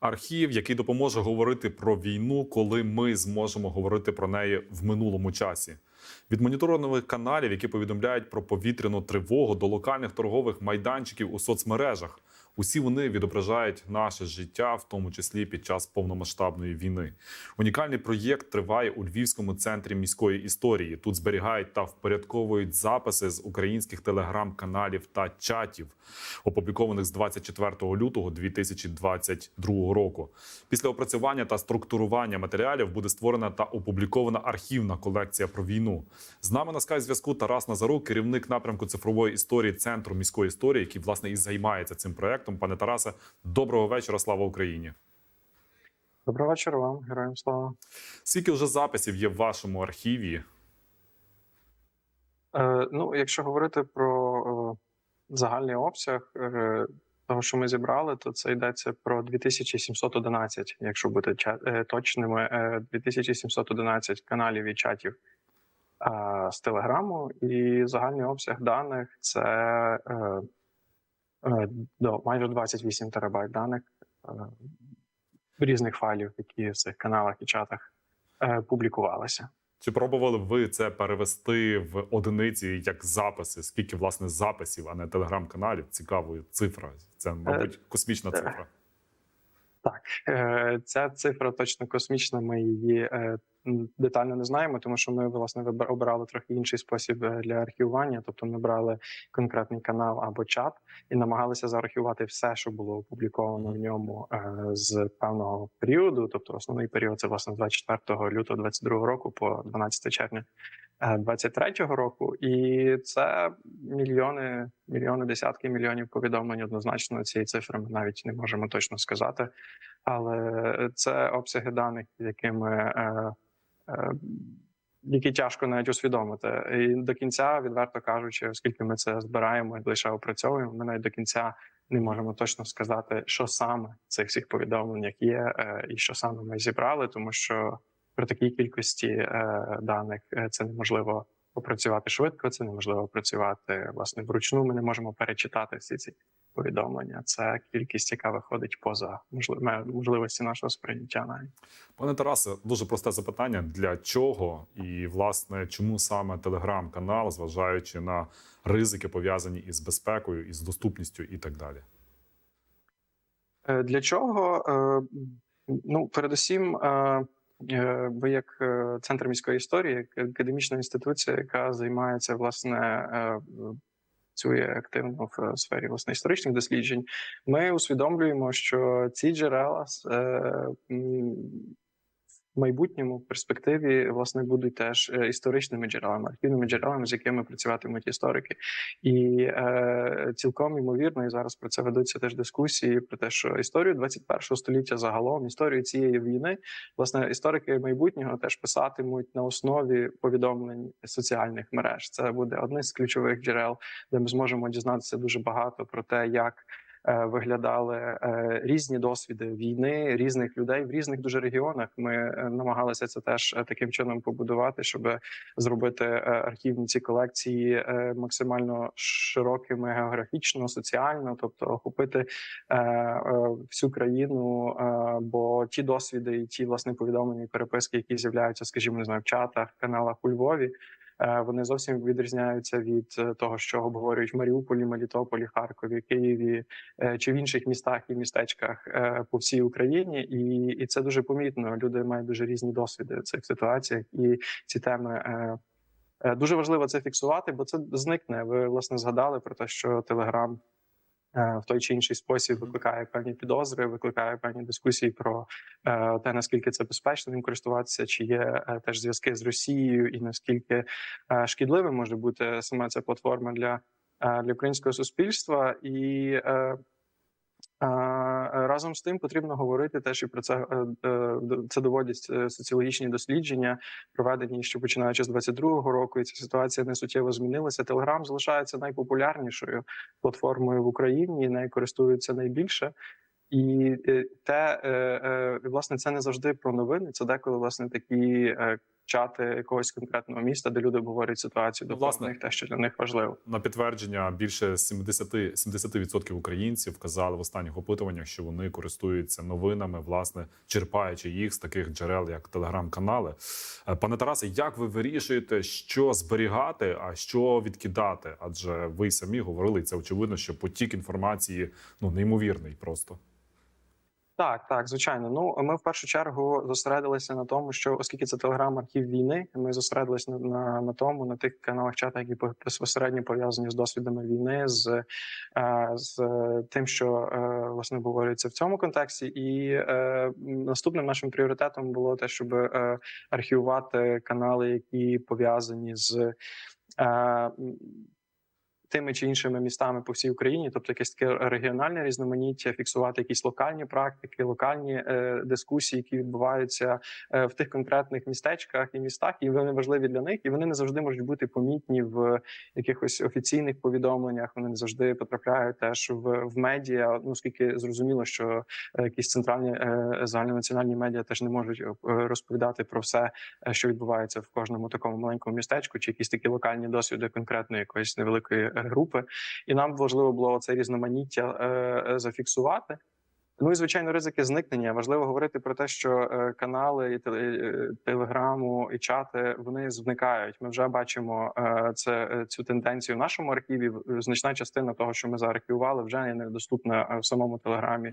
Архів, який допоможе говорити про війну, коли ми зможемо говорити про неї в минулому часі. Від моніторингових каналів, які повідомляють про повітряну тривогу, до локальних торгових майданчиків у соцмережах. Усі вони відображають наше життя, в тому числі під час повномасштабної війни. Унікальний проєкт триває у Львівському центрі міської історії. Тут зберігають та впорядковують записи з українських телеграм-каналів та чатів, опублікованих з 24 лютого 2022 року. Після опрацювання та структурування матеріалів буде створена та опублікована архівна колекція про війну. З нами на скайп зв'язку Тарас Назарук, керівник напрямку цифрової історії центру міської історії, який власне і займається цим проектом. Пане Тарасе, доброго вечора. Слава Україні! Доброго вечора вам, героям слава. Скільки вже записів є в вашому архіві? Е, ну, якщо говорити про е, загальний обсяг е, того, що ми зібрали, то це йдеться про 2711, якщо бути е, точними, е, 2711 каналів і чатів е, з Телеграму, і загальний обсяг даних це е, до майже 28 терабайт даних в різних файлів, які в цих каналах і чатах е, публікувалися. Чи пробували ви це перевести в одиниці як записи? Скільки власне записів, а не телеграм-каналів? Цікавою цифра. Це, мабуть, космічна цифра. Так, е, ця цифра точно космічна. Ми її е, детально не знаємо, тому що ми власне обирали трохи інший спосіб е, для архівування. Тобто, ми брали конкретний канал або чат і намагалися заархівувати все, що було опубліковано в ньому з певного періоду. Тобто, основний період це власне з 24 лютого 22 року по 12 червня 23 року, і це мільйони, мільйони, десятки мільйонів повідомлень. Однозначно цієї цифри ми навіть не можемо точно сказати, але це обсяги даних, якими е, е, які тяжко навіть усвідомити. І до кінця, відверто кажучи, оскільки ми це збираємо і лише опрацьовуємо, ми навіть до кінця не можемо точно сказати, що саме цих всіх повідомленнях є, е, і що саме ми зібрали, тому що при такій кількості е, даних е, це неможливо опрацювати швидко, це неможливо опрацювати власне вручну. Ми не можемо перечитати всі ці повідомлення. Це кількість, яка виходить поза можливості нашого сприйняття. Навіть Пане Тарасе, дуже просте запитання: для чого і власне чому саме телеграм-канал, зважаючи на ризики пов'язані із безпекою, із доступністю і так далі? Е, Для чого? Е, Ну, передусім, ви як е, центр міської історії, як академічна інституція, яка займається власне е, працює активно в сфері власне історичних досліджень. Ми усвідомлюємо, що ці джерела е, майбутньому перспективі власне будуть теж е, історичними джерелами, архівними джерелами, з якими працюватимуть історики, і е, цілком ймовірно, і зараз про це ведуться теж дискусії про те, що історію 21 століття загалом, історію цієї війни, власне, історики майбутнього теж писатимуть на основі повідомлень соціальних мереж. Це буде одне з ключових джерел, де ми зможемо дізнатися дуже багато про те, як виглядали е, різні досвіди війни різних людей в різних дуже регіонах. Ми е, намагалися це теж е, таким чином побудувати, щоб зробити е, архівні ці колекції е, максимально широкими географічно, соціально, тобто охопити е, е, всю країну. е, Бо ті досвіди і ті власне повідомлення і переписки, які з'являються, скажімо, не знаю, в чатах, каналах у Львові. Е, Вони зовсім відрізняються від е, того, що обговорюють в Маріуполі, Мелітополі, Харкові, Києві е, чи в інших містах і містечках по всій Україні, і, і це дуже помітно. Люди мають дуже різні досвіди в цих ситуаціях, і ці теми дуже важливо це фіксувати, бо це зникне. Ви власне згадали про те, що Телеграм. Е, В той чи інший спосіб викликає певні підозри, викликає певні дискусії про е, те, наскільки це безпечно ним користуватися, чи є е, теж зв'язки з Росією, і наскільки шкідливим може бути саме ця платформа для, для українського суспільства, і Разом з тим потрібно говорити теж і про це. е, е, Це доводять е, соціологічні дослідження, проведені ще починаючи з 22-го року. І ця ситуація не суттєво змінилася. Телеграм залишається найпопулярнішою платформою в Україні, нею користуються найбільше. І е, те, е, е, власне це не завжди про новини. Це деколи власне такі е, чати якогось конкретного міста, де люди обговорюють ситуацію, довкола власне, те, що для них важливо. На підтвердження більше 70, 70% українців вказали в останніх опитуваннях, що вони користуються новинами, власне, черпаючи їх з таких джерел, як телеграм-канали. Е, Пане Тарасе, як ви вирішуєте, що зберігати, а що відкидати? Адже ви самі говорили, це очевидно, що потік інформації ну неймовірний просто. Так, так, звичайно. Ну ми в першу чергу зосередилися на тому, що оскільки це телеграм-архів війни, ми зосередилися на, на, на тому, на тих каналах чатах, які безпосередньо пов'язані з досвідами війни, з, е, з тим, що е, власне говориться в цьому контексті. І е, наступним нашим пріоритетом було те, щоб е, архівувати канали, які пов'язані з. Е, тими чи іншими містами по всій Україні, тобто якесь таке регіональне різноманіття, фіксувати якісь локальні практики, локальні е, дискусії, які відбуваються е, в тих конкретних містечках і містах, і вони важливі для них, і вони не завжди можуть бути помітні в якихось офіційних повідомленнях. Вони не завжди потрапляють теж в, в медіа. Ну оскільки зрозуміло, що е, якісь центральні загальнонаціональні медіа теж не можуть розповідати про все, що відбувається в кожному такому маленькому містечку, чи якісь такі локальні досвіди конкретної якоїсь невеликої групи. І нам важливо було це різноманіття е, е, зафіксувати. Ну і звичайно, ризики зникнення. Важливо говорити про те, що е, канали і теле, телеграму і чати вони зникають. Ми вже бачимо це цю тенденцію в нашому архіві. Значна частина того, що ми заархівували, вже є недоступна в самому телеграмі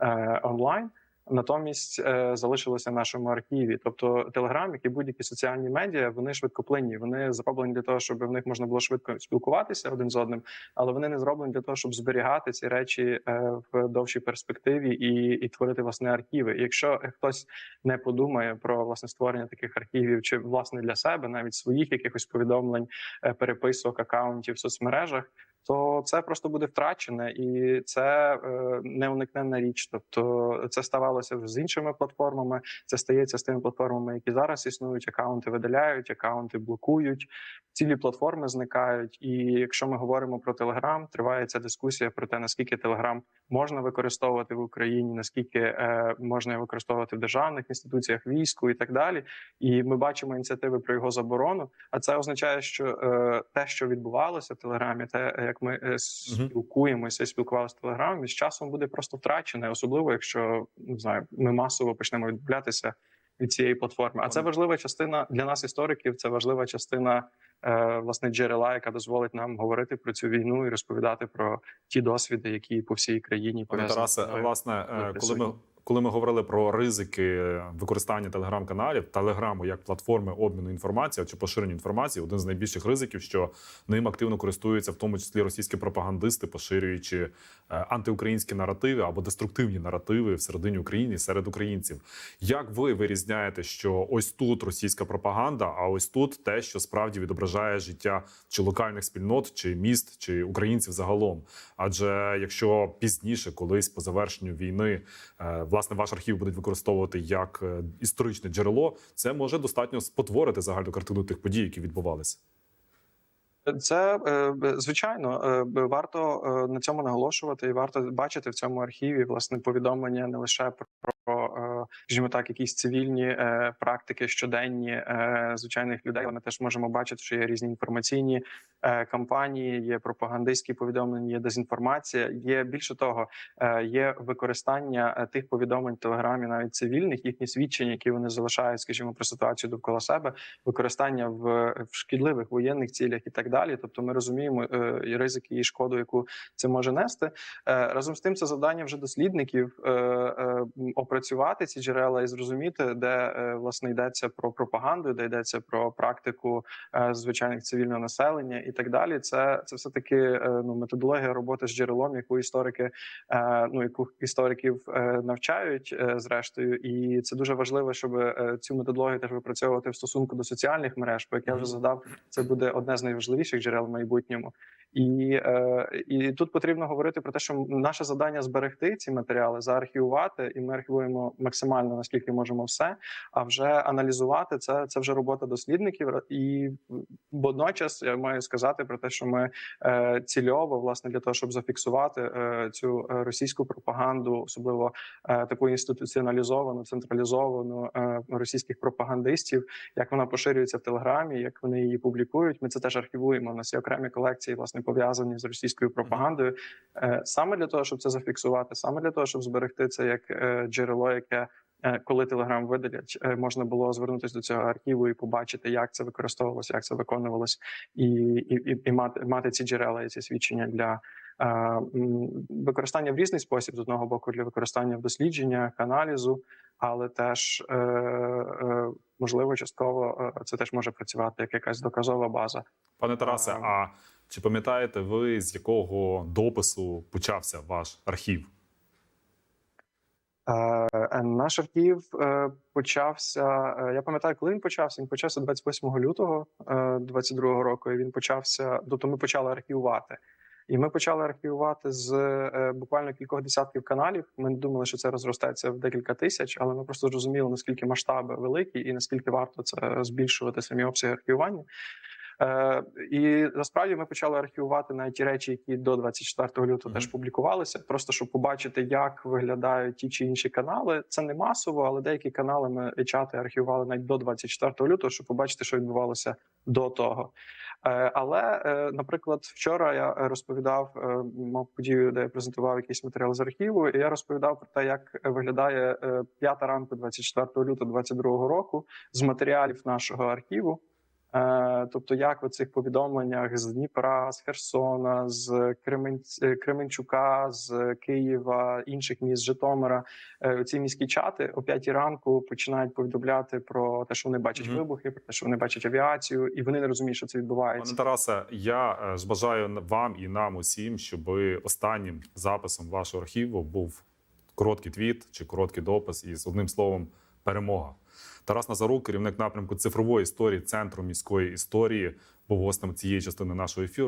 е, онлайн. Натомість е, залишилося в нашому архіві. Тобто Телеграм, як і будь-які соціальні медіа, вони швидкоплинні. Вони зроблені для того, щоб в них можна було швидко спілкуватися один з одним, але вони не зроблені для того, щоб зберігати ці речі е, в довшій перспективі і, і творити власне архіви. Якщо хтось не подумає про власне створення таких архівів, чи власне для себе, навіть своїх якихось повідомлень, е, переписок, акаунтів в соцмережах. То це просто буде втрачене, і це е, неуникненна річ. Тобто це ставалося вже з іншими платформами. Це стається з тими платформами, які зараз існують. Акаунти видаляють, акаунти блокують, цілі платформи зникають. І якщо ми говоримо про Телеграм, триває ця дискусія про те, наскільки Телеграм можна використовувати в Україні, наскільки е, можна використовувати в державних інституціях, війську і так далі. І ми бачимо ініціативи про його заборону. А це означає, що е, те, що відбувалося в Телеграмі, те, як ми е, спілкуємося спілкувалися в Телеграмі, з часом буде просто втрачене, особливо якщо не знаю, ми масово почнемо відмовлятися від цієї платформи. А це важлива частина для нас, істориків. Це важлива частина е, власне джерела, яка дозволить нам говорити про цю війну і розповідати про ті досвіди, які по всій країні пов'язані. Тарасе, власне, е, коли ми. Коли ми говорили про ризики використання телеграм-каналів, телеграму як платформи обміну інформацією чи поширення інформації, один з найбільших ризиків, що ним активно користуються, в тому числі російські пропагандисти, поширюючи е, антиукраїнські наративи або деструктивні наративи всередині України серед українців. Як ви вирізняєте, що ось тут російська пропаганда, а ось тут те, що справді відображає життя чи локальних спільнот, чи міст, чи українців загалом? Адже якщо пізніше, колись по завершенню війни, е, власне ваш архів будуть використовувати як е, історичне джерело, це може достатньо спотворити загальну картину тих подій, які відбувалися. Це е, звичайно е, варто на цьому наголошувати, і варто бачити в цьому архіві власне повідомлення не лише про, скажімо так, якісь цивільні е, практики щоденні е, звичайних людей. Ми теж можемо бачити, що є різні інформаційні е, кампанії, є пропагандистські повідомлення, є дезінформація. Є більше того, є використання тих повідомлень в телеграмі, навіть цивільних, їхні свідчення, які вони залишають, скажімо, про ситуацію довкола себе, використання в, шкідливих воєнних цілях і так далі. Тобто, ми розуміємо і ризики і шкоду, яку це може нести. Разом з тим, це завдання вже дослідників опрацювати джерела і зрозуміти, де е, власне йдеться про пропаганду, де йдеться про практику е, звичайних цивільного населення і так далі. Це це все таки е, ну методологія роботи з джерелом, яку історики ну яку істориків навчають зрештою, і це дуже важливо, щоб цю методологію теж випрацьовувати в стосунку до соціальних мереж. Бо як я вже згадав, це буде одне з найважливіших джерел в майбутньому. І, і тут потрібно говорити про те, що наше завдання зберегти ці матеріали, заархівувати, і ми архівуємо максимально наскільки можемо все. А вже аналізувати це, це вже робота дослідників. І водночас я маю сказати про те, що ми е, цільово, власне, для того, щоб зафіксувати е, цю е, російську пропаганду, особливо е, таку інституціоналізовану, централізовану е, російських пропагандистів, як вона поширюється в телеграмі, як вони її публікують. Ми це теж архівуємо. У нас є окремі колекції, власне, пов'язані з російською пропагандою. Е, Саме для того, щоб це зафіксувати, саме для того, щоб зберегти це як е, джерело, яке коли телеграм видалять, е, можна було звернутися до цього архіву і побачити, як це використовувалося, як це виконувалось, і, і, і, і мати, мати ці джерела і ці свідчення для е, використання в різний спосіб з одного боку для використання в дослідженнях, аналізу, але теж е, е, можливо частково е, це теж може працювати як якась доказова база. Пане Тарасе, а чи пам'ятаєте ви, з якого допису почався ваш архів? Е, Наш архів е, почався. е, Я пам'ятаю, коли він почався. Він почався 28 лютого 22 року. І він почався. Тобто ми почали архівувати. І ми почали архівувати з буквально кількох десятків каналів. Ми думали, що це розростеться в декілька тисяч, але ми просто зрозуміли, наскільки масштаби великі і наскільки варто це збільшувати самі обсяги архівування. Е, і насправді ми почали архівувати навіть ті речі, які до 24 лютого Мгм. теж публікувалися, просто щоб побачити, як виглядають ті чи інші канали. Це не масово, але деякі канали ми і чати архівували навіть до 24 лютого, щоб побачити, що відбувалося до того. Е, Але, е, наприклад, вчора я розповідав е, мав подію, де я презентував якийсь матеріал з архіву, і я розповідав про те, як виглядає е, п'ята ранку 24 лютого 2022 року з матеріалів нашого архіву. Е, Тобто, як в цих повідомленнях з Дніпра, з Херсона, з е, Кременчука, з Києва, інших міст з Житомира, е, ці міські чати о п'ятій ранку починають повідомляти про те, що вони бачать Мгм. вибухи, про те, що вони бачать авіацію, і вони не розуміють, що це відбувається. Пане Тарасе, я ж бажаю вам і нам усім, щоб останнім записом вашого архіву був короткий твіт чи короткий допис із одним словом перемога. Тарас Назарук, керівник напрямку цифрової історії Центру міської історії, був гостем цієї частини нашого ефіру.